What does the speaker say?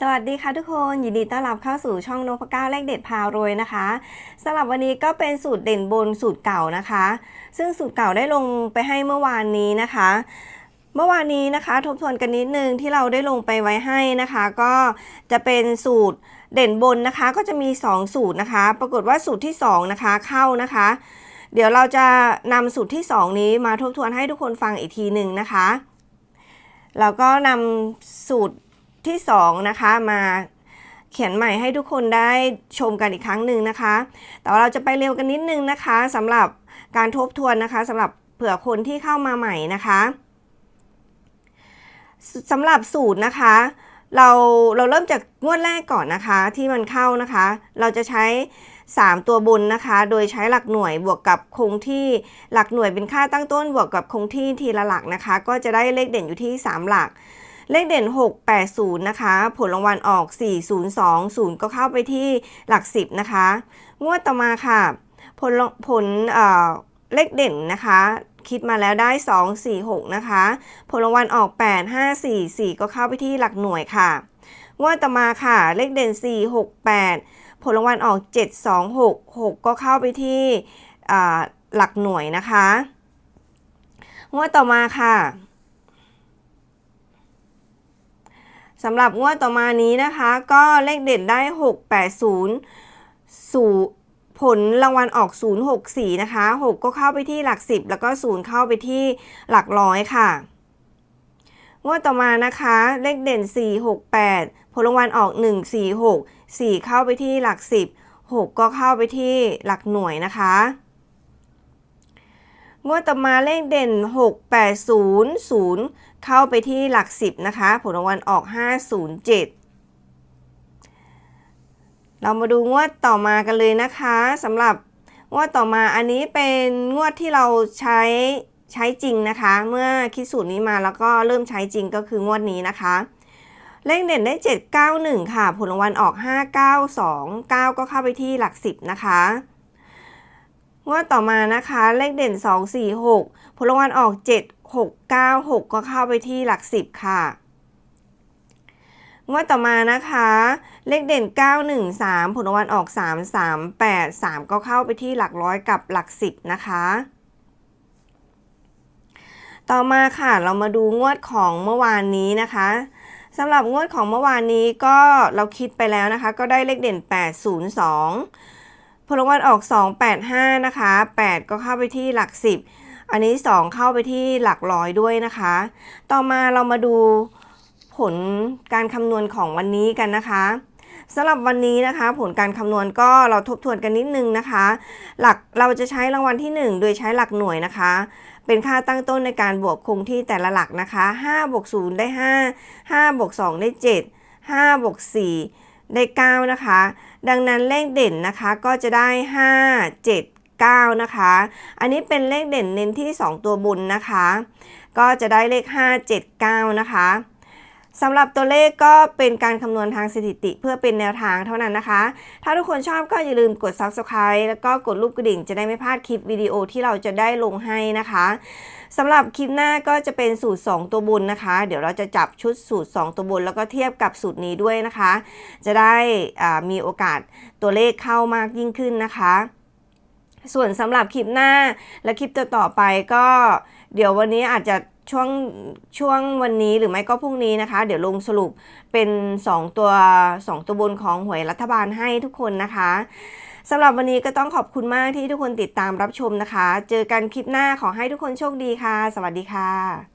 สวัสดีค่ะทุกคนยินดีต้อนรับเข้าสู่ช่องนพก้าเลขเด็ดพารวยนะคะสำหรับวันนี้ก็เป็นสูตรเด่นบนสูตรเก่านะคะ ซึ่งสูตรเก่าได้ลงไปให้เมื่อวานนี้นะคะ เมื่อวานนี้นะคะ ทบทวนกันนิดนึงที่เราได้ลงไปไว้ให้นะคะ ก็จะเป็นสูตรเด่นบนนะคะก็จะมี 2 สูตรนะคะ ปรากฏว่าสูตรที่ 2 นะคะเข้านะคะ เดี๋ยวเราจะนำสูตรที่ 2 นี้มาทบทวนให้ทุกคนฟังอีกทีหนึ่งนะคะแล้วก็นำสูตร ที่ 2 นะคะมาเขียนใหม่ให้ทุกคนได้ชมกันอีกครั้งหนึ่งนะคะ แต่ว่าเราจะไปเร็วกันนิดนึงนะคะสำหรับการทบทวนนะคะสำหรับเผื่อคนที่เข้ามาใหม่นะคะสสำหรับสูตรนะคะ เราเราเริ่มจากงวดแรกก่อนนะคะที่มันเข้านะคะ เราจะใช้ 3 ตัวบนนะคะ โดยใช้หลักหน่วยบวกกับคงที่หลักหน่วยเป็นค่าตั้งต้นบวกกับคงที่ทีละหลักนะคะ ก็จะได้เลขเด่นอยู่ที่ 3 หลัก เลขเด่น 680 นะคะ ผลรางวัลออก 402 0 ก็เข้าไปที่หลัก 10 นะคะ งวดต่อมาค่ะ ผลผลเเลขเด่นนะคะ คิดมาแล้วได้ 2 4 6 นะคะ ผลรางวัลออก 8 5 4 4 ก็เข้าไปที่หลักหน่วยค่ะ งวดต่อมาค่ะ เลขเด่น 4 6 8 ผลรางวัลออก 7 2 6 6 ก็เข้าไปที่หลักหน่วยนะคะ งวดต่อมาค่ะ สำหรับงวดต่อมานี้นะคะ ก็เลขเด่นได้ 680สู่ผลรางวัลออก 064 นะคะ 6 ก็เข้าไปที่หลัก 10 แล้วก็ 0 เข้าไปที่หลักร้อยค่ะ งวดต่อมานะคะ เลขเด่น 468 ผลรางวัลออก 146 4 เข้าไปที่หลัก 10 6 ก็เข้าไปที่หลักหน่วยนะคะ งวดต่อมาเลขเด่น 680 0 เข้าไปที่หลัก 10 นะคะ ผลรางวัลออก 507เรามาดูงวดต่อมากันเลยนะคะสำหรับงวดต่อมาอันนี้เป็นงวดที่เราใช้ใช้จริงนะคะ เมื่อคิดสูตรนี้มาแล้วก็เริ่มใช้จริงก็คืองวดนี้นะคะ เลขเด่นได้ 791 ค่ะ ผลรางวัลออก 592 9 ก็เข้าไปที่หลัก 10 นะคะ งวดต่อมานะคะเลขเด่น 246 ผลรางวัลออก 7696 ก็เข้าไปที่หลัก 10 ค่ะ งวดต่อมานะคะ เลขเด่น 913 ผลรางวัลออก 338 3 ก็เข้าไปที่หลักร้อยกับหลัก 10 นะคะ ต่อมาค่ะเรามาดูงวดของเมื่อวานนี้นะคะสำหรับงวดของเมื่อวานนี้ก็เราคิดไปแล้วนะคะ ก็ได้เลขเด่น 802 ลรางวัลออก 285 นะคะ 8 ก็เข้าไปที่หลัก 10 อันนี้ 2 เข้าไปที่หลักร้อยด้วยนะคะ ต่อมาเรามาดูผลการคำนวณของวันนี้กันนะคะสำหรับวันนี้นะคะ ผลการคำนวณก็เราทบทวนกันนิดนึงนะคะ หลักเราจะใช้รางวัลที่ 1 โดยใช้หลักหน่วยนะคะ เป็นค่าตั้งต้นในการบวกคงที่แต่ละหลักนะคะ5บวก0ได้ 5 5บวก2ได้ 7 5บวก4 ได้ 9 นะคะ ดังนั้นเลขเด่นนะคะก็จะได้ 5 7 9 นะคะ อันนี้เป็นเลขเด่นเน้นที่ 2 ตัวบนนะคะ ก็จะได้เลข 5 7 9 นะคะ สำหรับตัวเลขก็เป็นการคำนวณทางสถิติเพื่อเป็นแนวทางเท่านั้นนะคะ ถ้าทุกคนชอบก็อย่าลืมกด subscribe แล้วก็กดรูปกระดิ่งจะได้ไม่พลาดคลิปวิดีโอที่เราจะได้ลงให้นะคะสำหรับคลิปหน้าก็จะเป็นสูตร 2 ตัวบนนะคะ เดี๋ยวเราจะจับชุดสูตร 2 ตัวบน แล้วก็เทียบกับสูตรนี้ด้วยนะคะ จะได้มีโอกาสตัวเลขเข้ามากยิ่งขึ้นนะคะส่วนสำหรับคลิปหน้าและคลิปต่อๆไปก็ เดี๋ยววันนี้อาจจะ ช่วงช่วงวันนี้หรือไม่ก็พรุ่งนี้นะคะ เดี๋ยวลงสรุปเป็น 2 ตัว 2 ตัวบนของหวยรัฐบาลให้ทุกคนนะคะสำหรับวันนี้ก็ต้องขอบคุณมากที่ทุกคนติดตามรับชมนะคะ เจอกันคลิปหน้าขอให้ทุกคนโชคดีค่ะ สวัสดีค่ะ